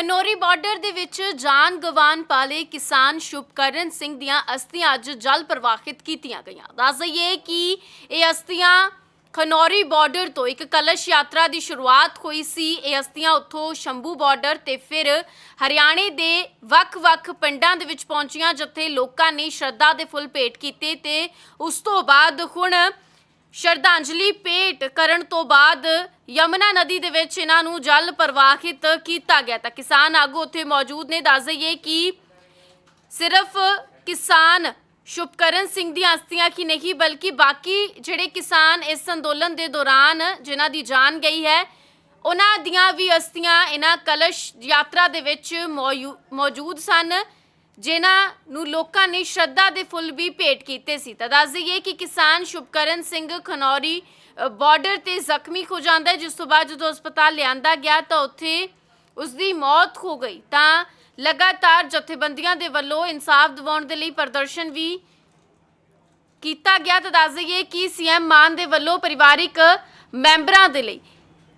Khanauri border ਦੇ ਵਿੱਚ ਜਾਨ ਗਵਾਨ ਪਾਲੇ ਕਿਸਾਨ ਸ਼ੁਭਕਰਨ ਸਿੰਘ ਦੀਆਂ ਅਸਥੀਆਂ ਅੱਜ ਜਲ ਪ੍ਰਵਾਹਿਤ ਕੀਤੀਆਂ ਗਈਆਂ। ਦੱਸ ਦਈਏ ਕਿ ਇਹ ਅਸਥੀਆਂ ਖਨੌਰੀ ਬਾਰਡਰ ਤੋਂ ਇੱਕ ਕਲਸ਼ ਯਾਤਰਾ ਦੀ ਸ਼ੁਰੂਆਤ ਹੋਈ ਸੀ। ਇਹ ਅਸਥੀਆਂ ਉੱਥੋਂ ਸ਼ੰਭੂ ਬਾਰਡਰ ਤੇ ਫਿਰ ਹਰਿਆਣੇ ਦੇ ਵੱਖ-ਵੱਖ ਪਿੰਡਾਂ ਦੇ ਵਿੱਚ ਪਹੁੰਚੀਆਂ, ਜਿੱਥੇ ਲੋਕਾਂ ਨੇ ਸ਼ਰਧਾ ਦੇ ਫੁੱਲ ਭੇਟ ਕੀਤੇ ਤੇ ਉਸ ਤੋਂ ਬਾਅਦ ਹੁਣ ਸ਼ਰਧਾਂਜਲੀ ਭੇਟ ਕਰਨ ਤੋਂ ਬਾਅਦ ਯਮੁਨਾ ਨਦੀ ਦੇ ਵਿੱਚ ਇਹਨਾਂ ਨੂੰ ਜਲ ਪ੍ਰਵਾਹਿਤ ਕੀਤਾ ਗਿਆ ਤਾਂ ਕਿਸਾਨ ਆਗੂ ਉੱਥੇ ਮੌਜੂਦ ਨੇ। ਦੱਸ ਦਈਏ ਕਿ ਸਿਰਫ ਕਿਸਾਨ ਸ਼ੁਭਕਰਨ ਸਿੰਘ ਦੀਆਂ ਅਸਥੀਆਂ ਕੀ ਨਹੀਂ, ਬਲਕਿ ਬਾਕੀ ਜਿਹੜੇ ਕਿਸਾਨ ਇਸ ਅੰਦੋਲਨ ਦੇ ਦੌਰਾਨ ਜਿਨ੍ਹਾਂ ਦੀ ਜਾਨ ਗਈ ਹੈ, ਉਹਨਾਂ ਦੀਆਂ ਵੀ ਅਸਥੀਆਂ, ਇਹਨਾਂ ਕਲਸ਼ ਯਾਤਰਾ ਦੇ ਵਿੱਚ ਮੌਜੂਦ ਸਨ। ਜਿਨ੍ਹਾਂ ਨੂੰ ਲੋਕਾਂ ਨੇ ਸ਼ਰਧਾ ਦੇ ਫੁੱਲ ਵੀ ਭੇਟ ਕੀਤੇ ਸੀ। ਤਾਂ ਦੱਸ ਦਈਏ ਕਿ ਕਿਸਾਨ ਸ਼ੁਭਕਰਨ ਸਿੰਘ ਖਨੌਰੀ ਅ, ਬਾਰਡਰ ਤੇ ਜ਼ਖਮੀ ਹੋ ਜਾਂਦਾ ਹੈ। ਜਿਸ ਤੋਂ ਬਾਅਦ ਜਦੋਂ ਹਸਪਤਾਲ ਲਿਆਂਦਾ ਗਿਆ ਤਾਂ ਉੱਥੇ ਉਸ ਦੀ ਮੌਤ ਹੋ ਗਈ। ਤਾਂ ਲਗਾਤਾਰ ਜਥੇਬੰਦੀਆਂ ਦੇ ਵੱਲੋਂ ਇਨਸਾਫ ਦਿਵਾਉਣ ਦੇ ਲਈ ਪ੍ਰਦਰਸ਼ਨ ਵੀ ਕੀਤਾ ਗਿਆ। ਤਾਂ ਦੱਸ ਦਈਏ ਕਿ ਸੀਐਮ ਮਾਨ ਦੇ ਵੱਲੋਂ ਪਰਿਵਾਰਿਕ ਮੈਂਬਰਾਂ ਦੇ ਲਈ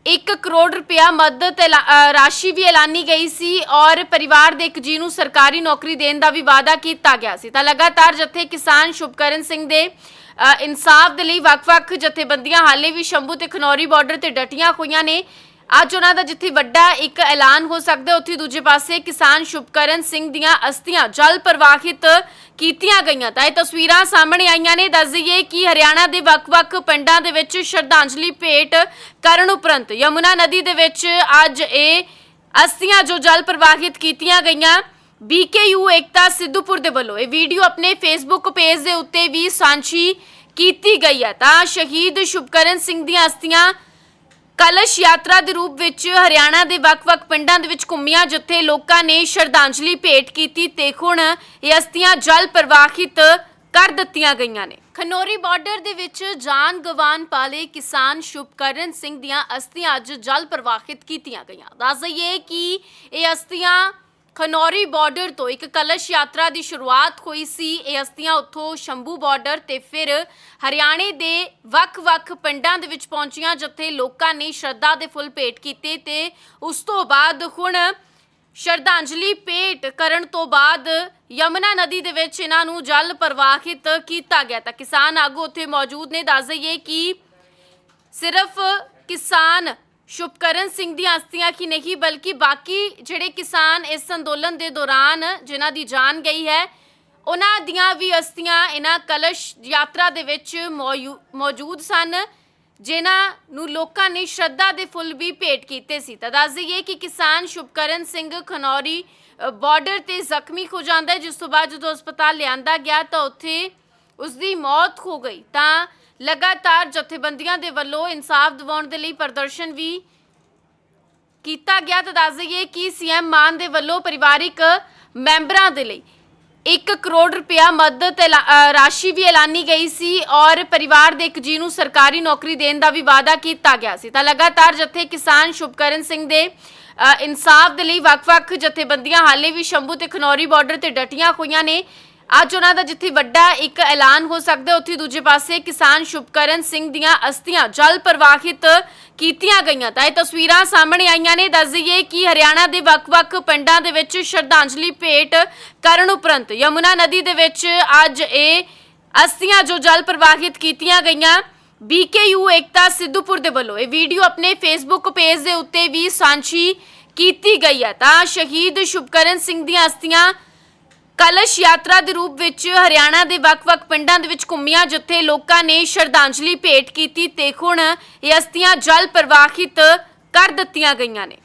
1 ਕਰੋੜ ਰੁਪਇਆ ਮਦਦ ਐਲਾ- ਰਾਸ਼ੀ ਵੀ ਐਲਾਨੀ ਗਈ ਸੀ ਔਰ ਪਰਿਵਾਰ ਦੇ ਇੱਕ ਜੀ ਨੂੰ ਸਰਕਾਰੀ ਨੌਕਰੀ ਦੇਣ ਦਾ ਵੀ ਵਾਅਦਾ ਕੀਤਾ ਗਿਆ ਸੀ। ਤਾਂ ਲਗਾਤਾਰ ਜਥੇ ਕਿਸਾਨ ਸ਼ੁਭਕਰਨ ਸਿੰਘ ਦੇ ਇਨਸਾਫ ਦੇ ਲਈ ਵੱਖ-ਵੱਖ ਜਥੇਬੰਦੀਆਂ ਹਾਲੇ ਵੀ ਸ਼ੰਭੂ ਤੇ ਖਨੌਰੀ ਬਾਰਡਰ ਤੇ ਡਟੀਆਂ ਹੋਈਆਂ ਨੇ। ਅੱਜ ਉਹਨਾਂ ਦਾ ਜਿੱਥੇ ਵੱਡਾ ਇੱਕ ਐਲਾਨ ਹੋ ਸਕਦਾ, ਉੱਥੇ ਦੂਜੇ ਪਾਸੇ ਕਿਸਾਨ ਸ਼ੁਭਕਰਨ ਸਿੰਘ ਦੀਆਂ ਅਸਥੀਆਂ ਜਲ ਪ੍ਰਵਾਹਿਤ ਕੀਤੀਆਂ ਗਈਆਂ। ਤਾਂ ਇਹ ਤਸਵੀਰਾਂ ਸਾਹਮਣੇ ਆਈਆਂ ਨੇ। ਦੱਸ ਦਈਏ ਕਿ ਹਰਿਆਣਾ ਦੇ ਵੱਖ-ਵੱਖ ਪਿੰਡਾਂ ਦੇ ਵਿੱਚ ਸ਼ਰਧਾਂਜਲੀ ਭੇਟ ਕਰਨ ਉਪਰੰਤ ਯਮੁਨਾ ਨਦੀ ਦੇ ਵਿੱਚ ਅੱਜ ਇਹ ਅਸਥੀਆਂ ਜੋ ਜਲ ਪ੍ਰਵਾਹਿਤ ਕੀਤੀਆਂ ਗਈਆਂ, ਬੀਕੇਯੂ ਏਕਤਾ ਸਿੱਧੂਪੁਰ ਦੇ ਵੱਲੋਂ। ਇਹ ਵੀਡੀਓ ਆਪਣੇ ਫੇਸਬੁੱਕ ਪੇਜ ਦੇ ਉੱਤੇ ਵੀ ਸਾਂਝੀ ਕੀਤੀ ਗਈ ਹੈ। ਤਾਂ ਸ਼ਹੀਦ ਸ਼ੁਭਕਰਨ ਸਿੰਘ ਦੀਆਂ ਅਸਥੀਆਂ ਕਲਸ਼ ਯਾਤਰਾ ਦੇ ਰੂਪ ਵਿੱਚ ਹਰਿਆਣਾ ਦੇ ਵੱਖ-ਵੱਖ ਪਿੰਡਾਂ ਦੇ ਵਿੱਚ ਘੁੰਮੀਆਂ, ਜਿੱਥੇ ਲੋਕਾਂ ਨੇ ਸ਼ਰਧਾਂਜਲੀ ਭੇਟ ਕੀਤੀ ਤੇ ਹੁਣ ਇਹ ਅਸਥੀਆਂ ਜਲ ਪ੍ਰਵਾਹਿਤ ਕਰ ਦਿੱਤੀਆਂ ਗਈਆਂ ਨੇ। ਖਨੋਰੀ ਬਾਰਡਰ ਦੇ ਵਿੱਚ ਜਾਨ ਗਵਾਨ ਪਾਲੇ ਕਿਸਾਨ ਸ਼ੁਭਕਰਨ ਸਿੰਘ ਦੀਆਂ ਅਸਥੀਆਂ ਅੱਜ ਜਲ ਪ੍ਰਵਾਹਿਤ ਕੀਤੀਆਂ ਗਈਆਂ। ਦੱਸ ਦਈਏ ਕਿ ਇਹ ਅਸਥੀਆਂ ਖਨੌਰੀ ਬਾਰਡਰ ਤੋਂ ਇੱਕ ਕਲਸ਼ ਯਾਤਰਾ ਦੀ ਸ਼ੁਰੂਆਤ ਹੋਈ ਸੀ। ਇਹ ਅਸਥੀਆਂ ਉੱਥੋਂ ਸ਼ੰਭੂ ਬਾਰਡਰ ਤੇ ਫਿਰ ਹਰਿਆਣੇ ਦੇ ਵੱਖ-ਵੱਖ ਪਿੰਡਾਂ ਦੇ ਵਿੱਚ ਪਹੁੰਚੀਆਂ, ਜਿੱਥੇ ਲੋਕਾਂ ਨੇ ਸ਼ਰਧਾ ਦੇ ਫੁੱਲ ਭੇਟ ਕੀਤੇ ਤੇ ਉਸ ਤੋਂ ਬਾਅਦ ਹੁਣ ਸ਼ਰਧਾਂਜਲੀ ਭੇਟ ਕਰਨ ਤੋਂ ਬਾਅਦ ਯਮੁਨਾ ਨਦੀ ਦੇ ਵਿੱਚ ਇਹਨਾਂ ਨੂੰ ਜਲ ਪ੍ਰਵਾਹਿਤ ਕੀਤਾ ਗਿਆ। ਤਾਂ ਕਿਸਾਨ ਆਗੂ ਉੱਥੇ ਮੌਜੂਦ ਨੇ। ਦੱਸ ਦਈਏ ਕਿ ਸਿਰਫ ਕਿਸਾਨ ਸ਼ੁਭਕਰਨ ਸਿੰਘ ਦੀਆਂ ਅਸਥੀਆਂ ਕੀ ਨਹੀਂ ਬਲਕਿ ਬਾਕੀ ਜਿਹੜੇ ਕਿਸਾਨ ਇਸ ਅੰਦੋਲਨ ਦੇ ਦੌਰਾਨ ਜਿਨ੍ਹਾਂ ਦੀ ਜਾਨ ਗਈ ਹੈ ਉਹਨਾਂ ਦੀਆਂ ਵੀ ਅਸਥੀਆਂ ਇਹਨਾਂ ਕਲਸ਼ ਯਾਤਰਾ ਦੇ ਵਿੱਚ ਮੌਜੂਦ ਸਨ ਜਿਨ੍ਹਾਂ ਨੂੰ ਲੋਕਾਂ ਨੇ ਸ਼ਰਧਾ ਦੇ ਫੁੱਲ ਵੀ ਭੇਟ ਕੀਤੇ ਸੀ। ਤਾਂ ਦੱਸ ਦਈਏ ਕਿ ਕਿਸਾਨ ਸ਼ੁਭਕਰਨ ਸਿੰਘ ਖਨੌਰੀ ਅ, ਬਾਰਡਰ ਤੇ ਜ਼ਖਮੀ ਹੋ ਜਾਂਦਾ ਜਿਸ ਤੋਂ ਬਾਅਦ ਜਦੋਂ ਹਸਪਤਾਲ ਲਿਆਂਦਾ ਗਿਆ ਤਾਂ ਉੱਥੇ ਉਸ ਦੀ ਮੌਤ ਹੋ ਗਈ। ਤਾਂ ਲਗਾਤਾਰ ਜਥੇਬੰਦੀਆਂ ਦੇ ਵੱਲੋਂ ਇਨਸਾਫ ਦਿਵਾਉਣ ਦੇ ਲਈ ਪ੍ਰਦਰਸ਼ਨ ਵੀ ਕੀਤਾ ਗਿਆ। ਤਾਂ ਦੱਸ ਦਈਏ ਕਿ ਸੀਐਮ ਮਾਨ ਦੇ ਵੱਲੋਂ ਪਰਿਵਾਰਿਕ ਮੈਂਬਰਾਂ ਦੇ ਲਈ 1 ਕਰੋੜ ਰੁਪਇਆ ਮਦਦ ਐਲਾ- ਰਾਸ਼ੀ ਵੀ ਐਲਾਨੀ ਗਈ ਸੀ ਔਰ ਪਰਿਵਾਰ ਦੇ ਇੱਕ ਜੀ ਨੂੰ ਸਰਕਾਰੀ ਨੌਕਰੀ ਦੇਣ ਦਾ ਵੀ ਵਾਅਦਾ ਕੀਤਾ ਗਿਆ ਸੀ। ਤਾਂ ਲਗਾਤਾਰ ਜਥੇ ਕਿਸਾਨ ਸ਼ੁਭਕਰਨ ਸਿੰਘ ਦੇ ਇਨਸਾਫ ਦੇ ਲਈ ਵੱਖ-ਵੱਖ ਜਥੇਬੰਦੀਆਂ ਹਾਲੇ ਵੀ ਸ਼ੰਭੂ ਤੇ ਖਨੌਰੀ ਬਾਰਡਰ ਤੇ ਡਟੀਆਂ ਹੋਈਆਂ ਨੇ। ਅੱਜ ਉਹਨਾਂ ਦਾ ਜਿੱਥੇ ਵੱਡਾ ਇੱਕ ਐਲਾਨ ਹੋ ਸਕਦਾ, ਉੱਥੇ ਦੂਜੇ ਪਾਸੇ ਕਿਸਾਨ ਸ਼ੁਭਕਰਨ ਸਿੰਘ ਦੀਆਂ ਅਸਥੀਆਂ ਜਲ ਪ੍ਰਵਾਹਿਤ ਕੀਤੀਆਂ ਗਈਆਂ। ਤਾਂ ਇਹ ਤਸਵੀਰਾਂ ਸਾਹਮਣੇ ਆਈਆਂ ਨੇ। ਦੱਸ ਦਈਏ ਕਿ ਹਰਿਆਣਾ ਦੇ ਵੱਖ-ਵੱਖ ਪਿੰਡਾਂ ਦੇ ਵਿੱਚ ਸ਼ਰਧਾਂਜਲੀ ਭੇਟ ਕਰਨ ਉਪਰੰਤ ਯਮੁਨਾ ਨਦੀ ਦੇ ਵਿੱਚ ਅੱਜ ਇਹ ਅਸਥੀਆਂ ਜੋ ਜਲ ਪ੍ਰਵਾਹਿਤ ਕੀਤੀਆਂ ਗਈਆਂ, ਬੀਕੇਯੂ ਏਕਤਾ ਸਿੱਧੂਪੁਰ ਦੇ ਵੱਲੋਂ। ਇਹ ਵੀਡੀਓ ਆਪਣੇ ਫੇਸਬੁੱਕ ਪੇਜ ਦੇ ਉੱਤੇ ਵੀ ਸਾਂਝੀ ਕੀਤੀ ਗਈ ਹੈ। ਤਾਂ ਸ਼ਹੀਦ ਸ਼ੁਭਕਰਨ ਸਿੰਘ ਦੀਆਂ ਅਸਥੀਆਂ ਕਲਸ਼ ਯਾਤਰਾ ਦੇ ਰੂਪ ਵਿੱਚ ਹਰਿਆਣਾ ਦੇ ਵੱਖ-ਵੱਖ ਪਿੰਡਾਂ ਦੇ ਵਿੱਚ ਘੁੰਮੀਆਂ, ਜਿੱਥੇ ਲੋਕਾਂ ਨੇ ਸ਼ਰਧਾਂਜਲੀ ਭੇਟ ਕੀਤੀ ਤੇ ਹੁਣ ਇਹ ਅਸਥੀਆਂ ਜਲ ਪ੍ਰਵਾਹਿਤ ਕਰ ਦਿੱਤੀਆਂ ਗਈਆਂ ਨੇ।